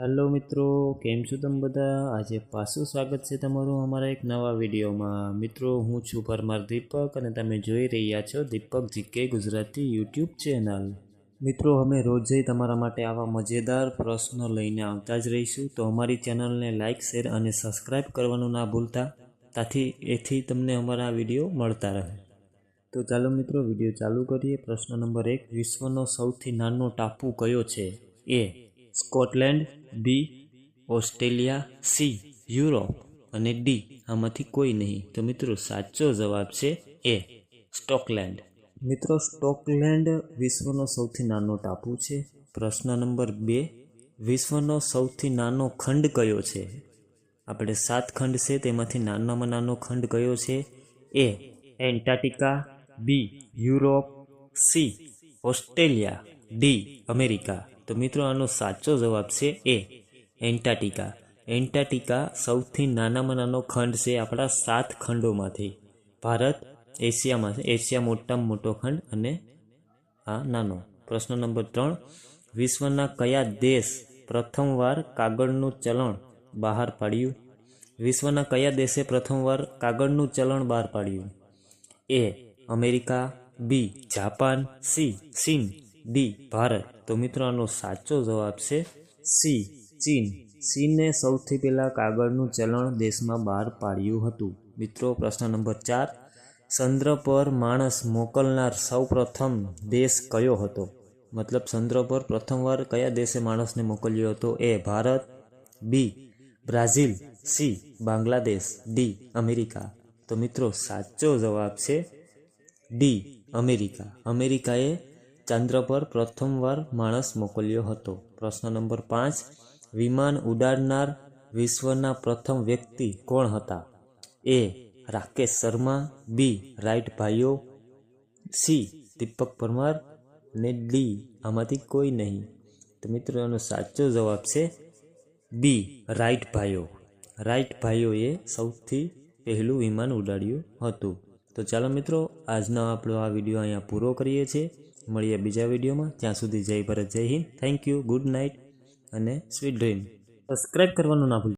Hello મિત્રો, કેમ છો તમે બધા? આજે પાછું સ્વાગત છે તમારું અમારા એક નવા વિડીયોમાં. મિત્રો, હું છું પરમાર દીપક અને તમે જોઈ રહ્યા છો Deepak GK Gujarati YouTube channel. મિત્રો, અમે રોજે તમારા માટે આવા મજેદાર પ્રશ્નો લઈને આવતા જ રહીશું. તો અમારી ચેનલને લાઇક શેર અને સબસ્ક્રાઈબ કરવાનું ના ભૂલતા. તાથી એથી તમને અમારા વીડિયો મળતા રહે. તો ચાલો મિત્રો, વીડિયો ચાલુ કરીએ. પ્રશ્ન નંબર એક, વિશ્વનો સૌથી નાનો ટાપુ કયો છે? A, Scotland B Australia C Europe. અને ડી આમાંથી કોઈ નહીં. તો મિત્રો, સાચો જવાબ છે એ સ્ટોકલેન્ડ. મિત્રો, સ્ટોકલેન્ડ વિશ્વનો સૌથી નાનો ટાપુ છે. પ્રશ્ન નંબર બે, વિશ્વનો સૌથી નાનો ખંડ કયો છે? આપણે સાત ખંડ છે, તેમાંથી નાનામાં નાનો ખંડ કયો છે? A Antarctica B Europe. C Australia. D America. તો મિત્રો, આનો સાચો જવાબ છે એ એન્ટાર્ટિકા એન્ટાર્ટિકા સૌથી નાનામાં નાનો ખંડ છે આપણા સાત ખંડોમાંથી. ભારત, એશિયામાં એશિયા મોટામાં મોટો ખંડ અને આ નાનો. પ્રશ્ન નંબર ત્રણ, વિશ્વના કયા દેશ પ્રથમવાર કાગળનું ચલણ બહાર પાડ્યું? વિશ્વના કયા દેશે પ્રથમવાર કાગળનું ચલણ બહાર પાડ્યું? A, America. B, Japan. C, ચીન. ડી, ભારત. તો મિત્રો આનો સાચો જવાબ છે સી, ચીન. ચીને સૌથી પહેલાં કાગળનું ચલણ દેશમાં બહાર પાડ્યું હતું. મિત્રો, પ્રશ્ન નંબર ચાર. ચંદ્ર પર માણસ મોકલનાર સૌપ્રથમ દેશ કયો હતો? મતલબ, ચંદ્ર પર પ્રથમવાર કયા દેશે માણસને મોકલ્યો હતો? A, Bharat. B, Brazil. C, Bangladesh. D, America. તો મિત્રો, સાચો જવાબ છે ડી, અમેરિકા. અમેરિકાએ ચંદ્ર પર પ્રથમવાર માણસ મોકલ્યો હતો. પ્રશ્ન નંબર પાંચ, વિમાન ઉડાડનાર વિશ્વના પ્રથમ વ્યક્તિ કોણ હતા? A, Rakesh Sharma. B, Wright ભાઈઓ. સી, દીપક પરમાર. ને ડી, આમાંથી કોઈ નહીં. તો મિત્રો, એનો સાચો જવાબ છે બી, રાઈટ ભાઈઓ. રાઈટ ભાઈઓએ સૌથી પહેલું વિમાન ઉડાડ્યું હતું. તો ચાલો મિત્રો, આજનો આપણો આ વીડિયો અહીંયા પૂરો કરીએ છીએ. મળીએ બીજા વિડીયોમાં. ત્યાં સુધી જય ભારત, જય Hind. Thank you good night અને સ્વીટ ડ્રીમ સબસ્ક્રાઈબ કરવાનું ના ભૂલતા